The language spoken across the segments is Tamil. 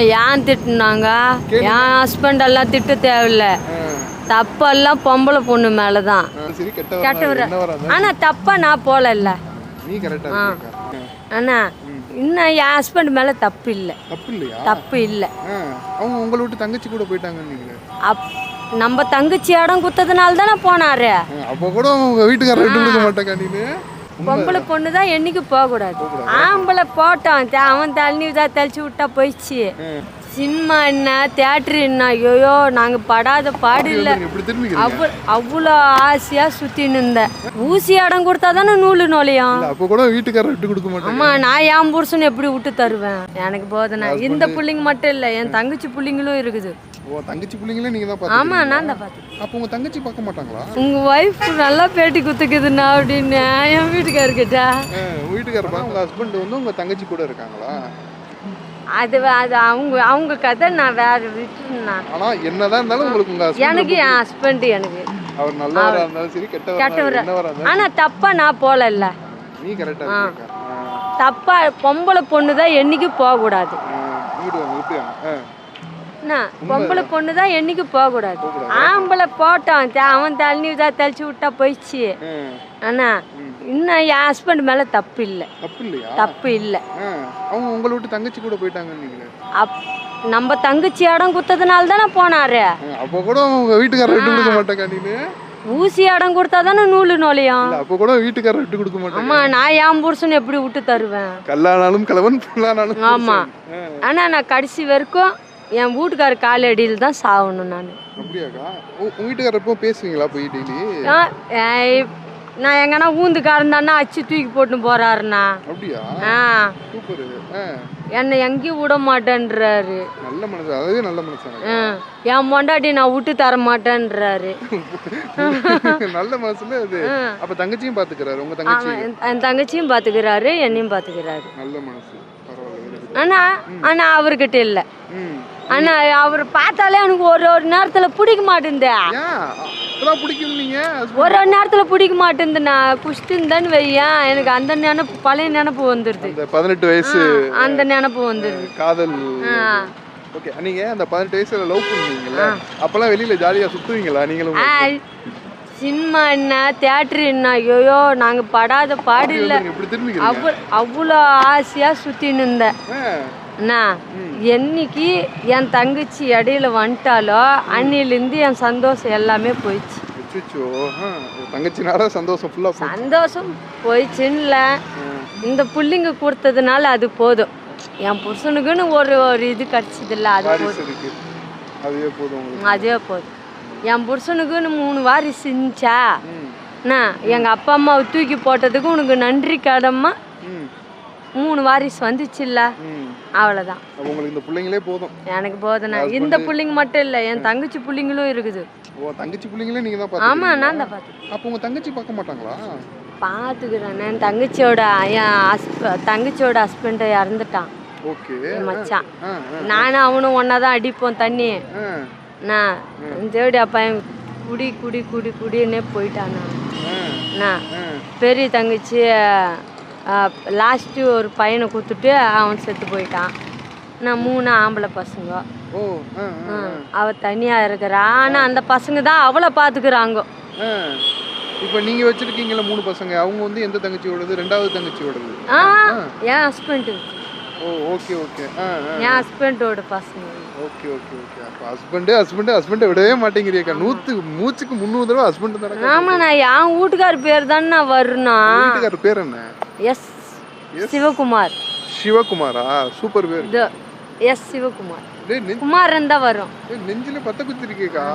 ஏன் திட்டுனாங்க? என் ஹஸ்பண்ட் எல்லாம் திட்ட தேவையில்ல? தப்பெல்லாம் பொம்பளை பொண்ணு மேலே தான் சரி கெட்ட கெட்டவர் ஆனால் தப்பா நான் கரெக்டா இருக்க அண்ணா இன்னும் என் ஹஸ்பண்ட் மேலே தப்பு இல்லை. தப்பு இல்லை. அவங்க உங்களை விட்டு தங்கச்சி கூட அப் நம்ம தங்கச்சி இடம் குத்ததுனால தானே போனாரு. அப்போ கூட உங்க வீட்டுக்காரர் விட்டு கொடுக்க மாட்டேங்க பொம்பளை பொண்ணு தான் என்னைக்கு போகக்கூடாது. ஆம்பளை போட்டோம் தே- அவன் தண்ணி தான் தெளிச்சு விட்டா போயிடுச்சு. சினிமா என்ன தேட்டர் என்ன ஐயோ நாங்கள் படாத பாடு இல்லை. அவ்வளோ அவ்வளோ ஆசையாக சுற்றின்னு இருந்தேன். ஊசி இடம் கொடுத்தா தானே நூலு நோலையும் அப்போ கூட வீட்டுக்காரர் விட்டு கொடுக்க மாட்டேங்க அம்மா நான் என் புருஷன் எப்படி விட்டு தருவேன்? எனக்கு போதனை இந்த பிள்ளைங்க மட்டும் இல்லை என் தங்கச்சி பிள்ளைங்களும் இருக்குது. ஓ தங்கச்சி பிள்ளைங்களே நீங்க தான் ஆமாம் நான் தான் பார்த்தேன் அப்போ உங்க தங்கச்சி பார்க்க மாட்டாங்களா? உங்கள் ஒய்ஃப் நல்லா பேட்டி குத்துக்குதுண்ணா அப்படின்னு என் உங்க வீட்டுக்காரர் உங்க ஹஸ்பண்ட் வந்து உங்க தங்கச்சி கூட இருக்காங்களா? அது அது அவங்க அவங்க கதை நான் வேற ஆனா என்னதான் இருந்தாலும் உங்களுக்கு உங்க husband எனக்கு என் ஹஸ்பண்ட் எனக்கு. அவர் நல்லவரா இருந்தாலும் சரி கெட்டவரா கெட்டவர். என்னவரா இருந்தாலும் ஆனால் தப்பா நான் நீ கரெக்டா இருக்க. தப்பா பொம்பளை பொண்ணு தான் என்னைக்கும் போகக்கூடாது. வீடு என்ன பொம்பளை பொண்ணு தான் என்னைக்கு போகக்கூடாது. ஆம்பளை போட்டோம் தே- அவன் தண்ணி தான் தெளிச்சு விட்டா போயிடுச்சு. ஆ. அண்ணா இன்னும் என் ஹஸ்பண்ட் மேலே தப்பு இல்லை. தப்பு இல்லை. அவங்க உங்களை விட்டு தங்கச்சி கூட போயிட்டாங்கன்னு நீங்க அப் நம்ம தங்கச்சி இடம் குத்ததுனால தானே போனாரு. அப்போ கூட உங்க வீட்டுக்காரர் விட்டு கொடுக்க மாட்டேங்க ஊசி இடம் கொடுத்தா தானே நூலு நோலையும் அப்போ கூட வீட்டுக்காரர் விட்டு கொடுக்க மாட்டேங்க. அம்மா நான் என் புருஷன் எப்படி விட்டு தருவேன்? கல்லானாலும் கலவன் புல்லானாலும் ஆமா. ஆனால் நான் கடைசி வரைக்கும் என் வீட்டுக்கார காலடியில் தான் சாகணும் நான். அப்படியாக்கா? உங்க வீட்டுக்காரர் எப்போ பேசுவீங்களா போய் டெய்லி? நான் எங்கன்னா ஊந்து கறந்தான்னா அச்சு தூக்கி போட்டு போறாருண்ணா. அப்படியா? ஆ. சூப்பர். என்னை எங்கேயும் விட மாட்டேன்றாரு. நல்ல மனுஷன். அதுவே நல்ல ஆ, என் பொண்டாட்டி நான் விட்டு தர மாட்டேன்றாரு. நல்ல மனசுல அது. அப்ப தங்கச்சியும் பாத்துக்கிறாரு உங்க தங்கச்சி? என்- தங்கச்சியும் பார்த்துக்கிறாரு என்னையும் பார்த்துக்கிறாரு நல்ல மனசு. பரவாயில்ல. ஆனா ஆனா அவர்கிட்ட இல்லை. ஆனா அவர் பார்த்தாலே எனக்கு ஒரு ஒரு நேரத்துல பிடிக்க மாட்டேங்குது ஒரு ஒரு நேரத்துல பிடிக்க மாட்டேங்குது நான் குஷ்டின்னு வையேன். எனக்கு அந்த நினப்பு பழைய நினப்பு வந்துடுது அந்த பதினெட்டு வயசு அந்த நினப்பு வந்துடுது காதல். ஓகே நீங்க அந்த பதினெட்டு வயசுல லவ் பண்ணுவீங்கல்ல அப்பெல்லாம் வெளியில ஜாலியா சுத்துவீங்களா நீங்களும்? சினிமா என்ன தேட்டர் என்ன ஐயோ நாங்க படாத பாடு இல்லை. அவ்வளோ ஆசையாக சுற்றின்னு இருந்தேன். ஆ. என்னைக்கு என் தங்கச்சி இடையில வந்துட்டாலோ அன்னிலேருந்து என் சந்தோஷம் எல்லாமே போயிடுச்சு. தங்கச்சினால சந்தோஷம் ஃபுல்லா போச்சு. சந்தோஷம் போயிடுச்சுன்னு இல்லை இந்த புள்ளிங்க கொடுத்ததுனால அது போதும். என் புருஷனுக்குன்னு ஒரு ஒரு இது கிடச்சதில்ல அது போதும். அதுவே போதும் அதே போதும். என் புருஷனுக்குன்னு மூணு வாரி செஞ்சா அண்ணா எங்கள் அப்பா அம்மாவை தூக்கி போட்டதுக்கு உனக்கு நன்றி கடமா மூணு வாரிசு வந்துச்சுல்ல. அவ்வளோதான் அப்ப உங்களுக்கு இந்த பிள்ளைங்களே போதும். எனக்கு போதுண்ணா இந்த புள்ளைங்க மட்டும் இல்லை என் தங்கச்சி புள்ளைங்களும் இருக்குது. ஓ தங்கச்சி பிள்ளைங்களே நீங்க தான் பாத்துக்கிறீங்க? நான் தான் பார்த்து அப்போ உங்க தங்கச்சி பார்க்க மாட்டாங்களா? பார்த்துக்கிறேன் என் தங்கச்சியோட ஹஸ்ப தங்கச்சியோட ஹஸ்பண்ட் இறந்துட்டான். ஓகே. மச்சான். நானும் அவனும் ஒன்றா தான் அடிப்போம் தண்ணி. நான் தேடி பையன் குடி குடி குடி குடின்னே போயிட்டான் நான் பெரிய தங்கச்சி லாஸ்ட்டு ஒரு பையனை கொடுத்துட்டு அவன் செத்து போயிட்டான். நான் மூணு ஆம்பளை பசங்க. அவ தனியாக இருக்கிறா. ஆனால் அந்த பசங்க தான் அவளை பார்த்துக்கிறாங்க ஆ. இப்போ நீங்க வச்சிருக்கீங்கல்ல மூணு பசங்க அவங்க வந்து எந்த தங்கச்சியோடது? ரெண்டாவது தங்கச்சியோடது. ஆ என் ஹஸ்பண்டு ஓ ஓகே ஓகே என் ஹஸ்பண்டோட பசங்க. ஓகே ஓகே ஓகே அப்போ ஹஸ்பண்டு ஹஸ்பண்டு ஹஸ்பண்டை விடவே மாட்டேங்கிறீக்கா நூற்று மூச்சுக்கு முந்நூறு தடவை ஹஸ்பண்ட் தானே ஆமா நான் என் வீட்டுக்கார் பேர் தானே நான் வரணும் வீட்டுக்காரர் பேர் என்ன? எஸ் சிவகுமார். சிவகுமாரா? சூப்பர் பேர். இது எஸ் சிவகுமார். டேய் நெஞ்சு குமாரன் தான் வரும். டேய், நெஞ்சில பத்த குத்திருக்கேக்கா.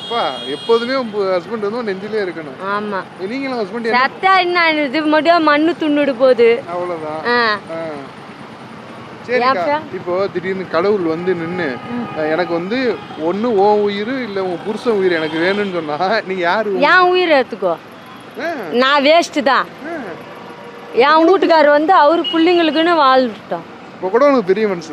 அப்பா எப்போதுமே உங்க ஹஸ்பண்ட் வந்து உன் நெஞ்சிலே இருக்கணும். ஆமா. நீங்களும் ஹஸ்பண்ட் சத்தா என்ன இது மட்டும் மண்ணு துண்ணுடு போகுது. அவ்வளோதான் ஆ. சரிக்கா? இப்போ திடீர்னு கடவுள் வந்து நின்று எனக்கு வந்து ஒன்று ஓ உயிர் இல்லை உன் புருஷன் உயிர் எனக்கு வேணும்னு சொன்னா நீங்க யாரு? என் உயிர் எடுத்துக்கோ. நான் வேஸ்ட்டு தான். என் வீட்டுக்கார் வந்து அவர் பிள்ளைங்களுக்குன்னு வாழ்ந்துட்டோம் இப்போ கூட உனக்கு பெரிய மனசு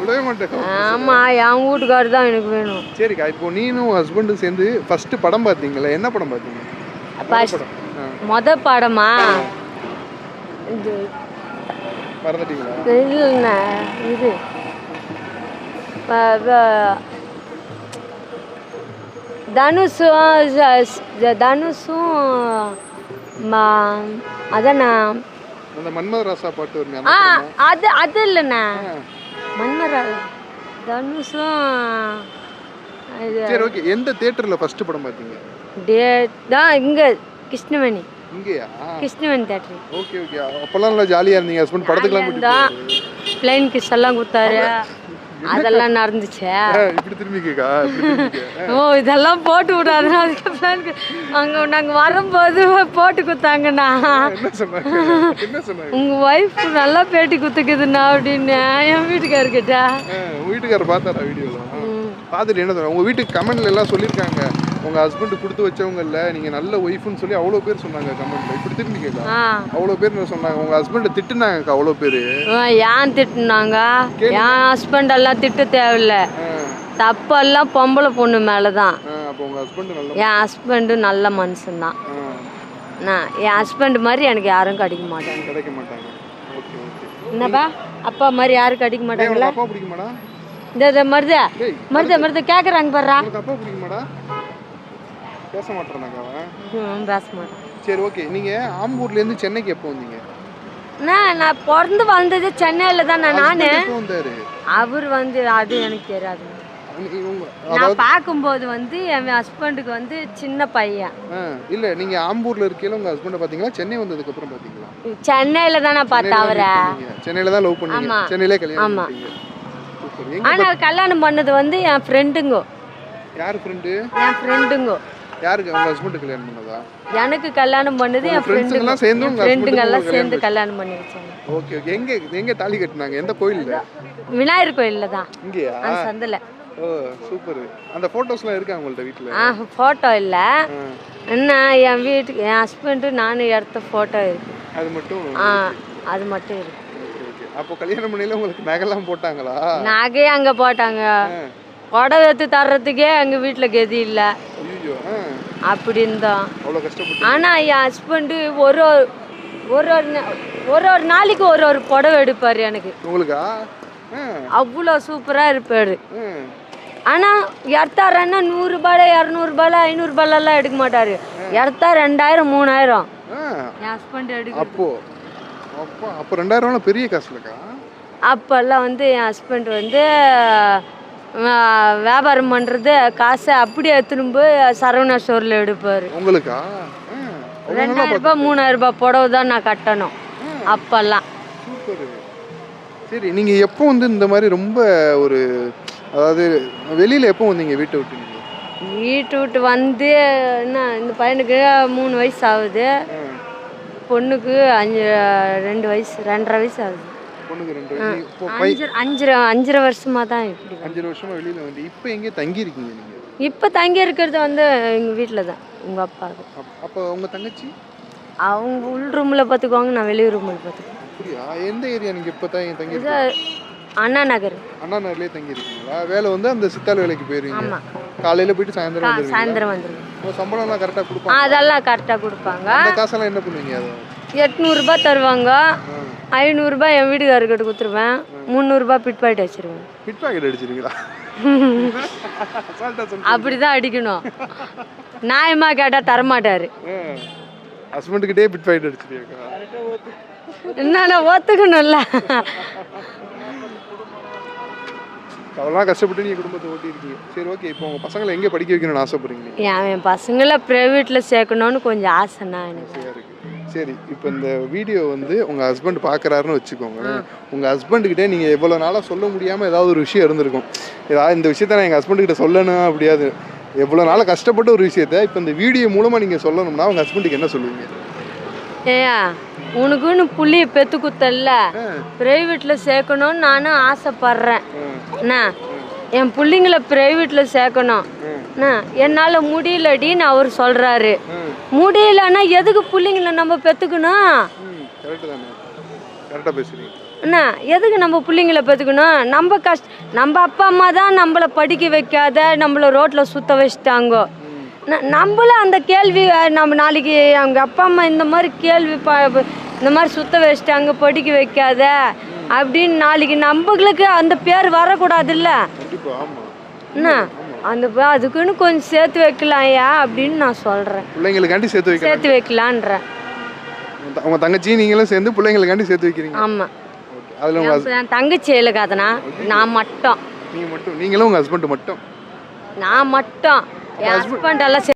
விடவே மாட்டேன். ஆமா என் வீட்டுக்கார் தான் எனக்கு வேணும். சரிக்கா இப்போ நீனும் ஹஸ்பண்டும் சேர்ந்து ஃபர்ஸ்ட் படம் பார்த்தீங்களா? என்ன படம் பார்த்தீங்க? மொத பாடமா? இது. மறந்துட்டீங்களா? இது தனுஷும் தனுஷும் ம- அதாண்ணா அந்த மன்மத ராசா பாட்டு வருமே ஆ? அது அது இல்லைண்ணா. ஆ. மன்மரா தனுஷும் இது சரி ஓகே. எந்த தியேட்டர்ல ஃபர்ஸ்ட் படம் பார்த்தீங்க? டேட் தான் இங்கே கிருஷ்ணவேணி. இங்கேயா? கிருஷ்ணவேணி தேட்டர். Okay okay. அப்போல்லாம் நல்லா ஜாலியா இருந்தீங்க. ஹஸ்பண்ட் படத்துக்குலாம் கூட்டிட்டு தான் பிளைன் கிஸ் எல்லாம் கொடுத்தாரு. அதெல்லாம் நடந்துச்சு. ஓ இதெல்லாம் போட்டு விடாது. அதுக்கப்புறம் அங்கே நாங்கள் வரும்போது போட்டு கொடுத்தாங்கண்ணா சொன்னாங்க? உங்கள் ஒய்ஃப் நல்லா பேட்டி குத்துக்குதுண்ணா அப்படின்னு என் வீட்டுக்காரர்கிட்ட. உங்க வீட்டுக்காரர் பார்த்தாரா வீடியோல பார்த்துட்டு என்ன சொன்னாங்க உங்க வீட்டுக்கு கமெண்ட்ல எல்லாம் சொல்லியிருக்காங்க. உங்க ஹஸ்பண்ட் கொடுத்து வச்சவங்க இல்ல நீங்க நல்ல ஒய்ஃப்னு சொல்லி அவ்வளோ பேர் சொன்னாங்க கமெண்ட்ல இப்படி திரும்பி கேட்கா ஆ. அவ்வளோ பேர் சொன்னாங்க? உங்க ஹஸ்பண்டை திட்டுனாங்க அவ்வளோ பேர்? ஏன் திட்டுனாங்க? என் ஹஸ்பண்ட் எல்லாம் திட்ட தேவையில்ல. தப்பெல்லாம் பொம்பளை பொண்ணு மேலே தான் என் ஹஸ்பண்டு நல்ல மனுஷன்தான். நான் என் ஹஸ்பண்ட் மாதிரி எனக்கு யாரும் கிடைக்க மாட்டாங்க. கிடைக்க மாட்டாங்க. என்னப்பா? அப்பா மாதிரி யாரும் கிடைக்க மாட்டாங்களா? இந்த மருத. மருத மருத. கேட்குறாங்க பிடிக்குமாடா? பேச மாட்டேறாங்க பேச மாட்டேன். சரி ஓகே. நீங்க ஆம்பூர்ல இருந்து சென்னைக்கு எப்போ வந்தீங்க? நான் நான் பிறந்து வந்தது சென்னையில் தான் நான். அவர் வந்து அது எனக்கு தெரியாது. நான் பார்க்கும்போது வந்து என் ஹஸ்பண்டுக்கு வந்து சின்ன பையன். இல்ல நீங்க ஆம்பூர்ல இருக்கையில உங்க ஹஸ்பண்டை பாத்தீங்களா? சென்னை வந்ததுக்கு அப்புறம் பாத்தீங்களா? சென்னையில் தான் நான் பார்த்தேன் அவரை. சென்னையில தான் லவ் பண்ணீங்க. சென்னையிலே கல்யாணம் ஆமா. பண்ணீங்க ஆனால் கல்யாணம் பண்ணது வந்து என் ஃப்ரெண்டுங்கோ யார் ஃப்ரெண்டு என் ஃப்ரெண்டுங்கோ யாருக்கு? உங்க ஹஸ்பண்ட் கல்யாணம் பண்ணதா? எனக்கு கல்யாணம் பண்ணது என் எல்லாம் சேர்ந்து ஃப்ரெண்டுங்க எல்லாம் சேர்ந்து கல்யாணம் பண்ணி வச்சாங்க. Okay okay. எங்க எங்க தாலி கட்டினாங்க? எந்த கோயில்ல? விநாயகர் கோயிலில் தான். இங்கேயா? அந்த சந்தில். Oh super. அந்த போட்டோஸ்லாம் இருக்கா உங்கள்ட்ட வீட்ல? ஆ ஃபோட்டோ இல்லை. என்ன என் வீட்டுக்கு என் ஹஸ்பண்டு நானும் எடுத்த ஃபோட்டோ இருக்கு. அது மட்டும் ஆ அது மட்டும் இருக்கு. அப்போ கல்யாணம் பண்ணையில உங்களுக்கு நகைலாம் போட்டாங்களா? நகையே அங்கே போட்டாங்க. புடவை எடுத்து தர்றதுக்கே எங்கள் வீட்டில் கதி இல்லை. அப்படி இருந்தோம் அவ்வளோ கஷ்டப்பட்டு ஆனால் என் ஹஸ்பண்டு ஒரு ஒரு ஒரு ஒரு ஒரு நாளைக்கு ஒரு ஒரு புடவை எடுப்பார் எனக்கு. உங்களுக்கா? அவ்வளோ சூப்பராக இருப்பார். ஆனால் எடுத்தாருன்னா நூறுரூபால இரநூறுபால ஐநூறுபாலெல்லாம் எடுக்க மாட்டார். எடுத்தா ரெண்டாயிரம் மூணாயிரம். என் ஹஸ்பண்ட் எடுக்க அப்போ அப்போ அப்போ ரெண்டாயிரம்லாம் பெரிய காசு இல்லைக்கா அப்போல்லாம் வந்து என் ஹஸ்பண்ட் வந்து வியாபாரம் பண்ணுறது காசை அப்படியே எடுத்துன்னு போய் சரவணா ஸ்டோரில் எடுப்பார். உங்களுக்கா? மூணாயிரம் ரூபாய் புடவை தான் நான் கட்டணும். அப்போல்லாம். சரி நீங்கள் எப்போ வந்து இந்த மாதிரி ரொம்ப ஒரு அதாவது வெளியில் எப்போ வந்தீங்க வீட்டை விட்டு? வீட்டு விட்டு வந்து என்ன இந்த பையனுக்கு மூணு வயசு ஆகுது. பொண்ணுக்கு அஞ்சு ரெண்டு வயசு ரெண்டரை வயசு ஆகுது. பொண்ணுக்கு ரெண்டு வயசு. இப்போ பை அஞ்சு அஞ்சரை அஞ்சரை வருஷமா தான் இப்படி அஞ்சரை வருஷமா வெளியில் வந்து இப்போ எங்கே தங்கி இருக்கீங்க நீங்கள் இப்போ தங்கி இருக்கிறது வந்து எங்கள் வீட்டில் தான் உங்கள் அப்பாவுக்கு. அப்போ உங்கள் தங்கச்சி? அவங்க உள் ரூமில் பார்த்துக்குவாங்க நான் வெளி ரூமில் பார்த்துக்குவேன். அப்படியா? எந்த ஏரியா நீங்கள் இப்போ தான் தங்கி இது அண்ணா நகர். அண்ணா நகர்லேயே தங்கி இருக்கீங்களா வேலை வந்து அந்த சித்தாள் வேலைக்கு போயிருவீங்க. காலையில் போயிட்டு சாயந்தரம் வந்துருவீங்க. சாயந்தரம் வந்துடுவேன் உங்கள் சம்பளம்லாம் கரெக்டாக கொடுப்பாங்க அதெல்லாம் கரெக்டாக கொடுப்பாங்க. அந்த காசெல்லாம் என்ன பண்ணுவீங்க அதை? எட்நூறுபா தருவாங்க. ஐநூறுரூபா என் வீட்டுக்காரர்கிட்ட கொடுத்துருவேன். முந்நூறுரூபா பிட் பாக்கெட் வச்சிருவேன். பிட் பாக்கெட் அடிச்சிருவீங்களா? அசால்ட்டா சொல்லு அப்படி தான் அடிக்கணும். நியாயமா கேட்டால் தரமாட்டார். ஹஸ்பண்டுக்கிட்டே பிட் பாக்கெட் அடிச்சிருக்கா என்னன்னா ஒத்துக்கணும்ல? அவ்வளோலாம் கஷ்டப்பட்டு நீங்கள் குடும்பத்தை ஓட்டியிருக்கீங்க. சரி ஓகே இப்போ உங்கள் பசங்களை எங்கே படிக்க வைக்கணும்னு ஆசைப்படுறீங்க என் பசங்களை ப்ரைவேட்டில் சேர்க்கணும்னு கொஞ்சம் ஆசைண்ணா எனக்கு. சரி இப்போ இந்த வீடியோ வந்து உங்கள் ஹஸ்பண்ட் பார்க்குறாருன்னு வச்சுக்கோங்க. உங்கள் ஹஸ்பண்டுக்கிட்டே நீங்கள் எவ்வளோ நாளாக சொல்ல முடியாமல் ஏதாவது ஒரு விஷயம் இருந்திருக்கும். ஏதாவது இந்த விஷயத்த நான் எங்கள் ஹஸ்பண்டுக்கிட்ட சொல்லணும் அப்படியாது. எவ்வளோ நாளாக கஷ்டப்பட்ட ஒரு விஷயத்த இப்போ இந்த வீடியோ மூலமாக நீங்கள் சொல்லணும்னா உங்கள் ஹஸ்பண்டுக்கு என்ன சொல்லுவீங்க? ஏயா உனக்குன்னு புள்ளிய பெத்து குத்தல்ல. ப்ரைவேட்டில் சேர்க்கணும்னு நானும் ஆசைப்படுறேன். அண்ணா என் பிள்ளைங்கள ப்ரைவேட்டில் சேர்க்கணும். அண்ணா என்னால் முடியலடின்னு அவர் சொல்கிறாரு முடியலன்னா எதுக்கு பிள்ளைங்கள நம்ம பெற்றுக்கணும் ம் கரெக்டு தானே. கரெக்டாக பேசுகிறீங்க அண்ணா எதுக்கு நம்ம பிள்ளைங்கள பெற்றுக்கணும் நம்ம கஷ்ட நம்ம அப்பா அம்மா தான் நம்மளை படிக்க வைக்காத நம்மளை ரோட்டில் சுத்த வச்சுட்டாங்கோ. நம்மளும் அந்த கேள்வி நம்ம நாளைக்கு அவங்க அப்பா அம்மா இந்த மாதிரி கேள்வி ப இந்த மாதிரி சுத்த வச்சுட்டாங்க படிக்க வைக்காத அப்படின்னு நாளைக்கு நம்மளுக்கு அந்த பேர் வரக்கூடாதுல்ல? என்ன? அந்த அதுக்குன்னு கொஞ்சம் சேர்த்து வைக்கலாம் ஐயா அப்படின்னு நான் சொல்கிறேன் பிள்ளைங்களுக்காண்டி சேர்த்து வைக்கலாம் சேர்த்து வைக்கலான்றேன். உங்க த- உங்க தங்கச்சி நீங்களும் சேர்ந்து பிள்ளைங்களுக்காண்டி சேர்த்து வைக்கிறீங்க. ஆமாம் அதுல தங்கச்சி எழுகாதனா? நான் மட்டும். நீங்க மட்டும் நீங்களும் உங்க ஹஸ்பண்ட் மட்டும். நான் மட்டும். என் ஹஸ்பண்ட் எல்லாம்